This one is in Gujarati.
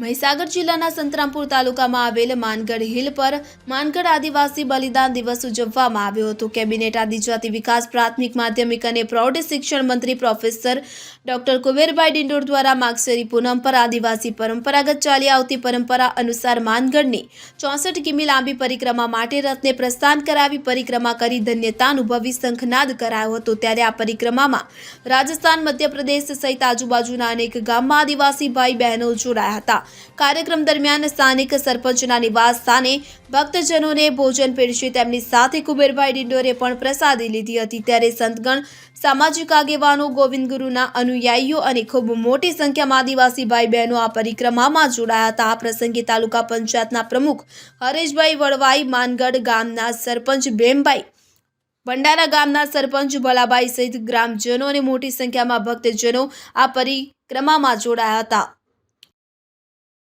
મહીસાગર જિલ્લાના સંતરામપુર તાલુકામાં આવેલ માનગઢ હિલ પર માનગઢ આદિવાસી બલિદાન દિવસ ઉજવવામાં આવ્યો હતો. કેબિનેટ આદિજાતિ વિકાસ પ્રાથમિક માધ્યમિક અને પ્રૌઢ શિક્ષણ મંત્રી પ્રોફેસર ડોક્ટર કુબેરભાઈ ડિંડોર દ્વારા માગસરી પૂનમ પર આદિવાસી પરંપરાગત ચાલી આવતી પરંપરા અનુસાર માનગઢની ચોસઠ કિમી લાંબી પરિક્રમા માટે રથને પ્રસ્થાન કરાવી પરિક્રમા કરી ધન્યતા અનુભવી શંખનાદ કરાયો હતો. ત્યારે આ પરિક્રમામાં રાજસ્થાન, મધ્યપ્રદેશ સહિત આજુબાજુના અનેક ગામમાં આદિવાસી ભાઈ બહેનો જોડાયા હતા. કાર્યક્રમ દરમિયાન સ્થાનિક સરપંચના નિવાસ સ્થાને ભક્તજનોને ભોજન પીરસી તેમની સાથે કુબેરભાઈ ડિંડોરે પણ પ્રસાદી લીધી હતી. ત્યારે સંતગણ સામાજિક આગેવાનો, ગોવિંદ ગુરુના અનુયાયીઓ અને ખૂબ મોટી સંખ્યામાં આદિવાસી ભાઈ બહેનો આ પરિક્રમામાં જોડાયા હતા. આ પ્રસંગે તાલુકા પંચાયતના પ્રમુખ હરેશભાઈ વડવાઈ, માનગઢ ગામના સરપંચ ભીમભાઈ, ભંડારા ગામના સરપંચ ભલાભાઈ સહિત ગ્રામજનો અને મોટી સંખ્યામાં ભક્તજનો આ પરિક્રમામાં જોડાયા હતા.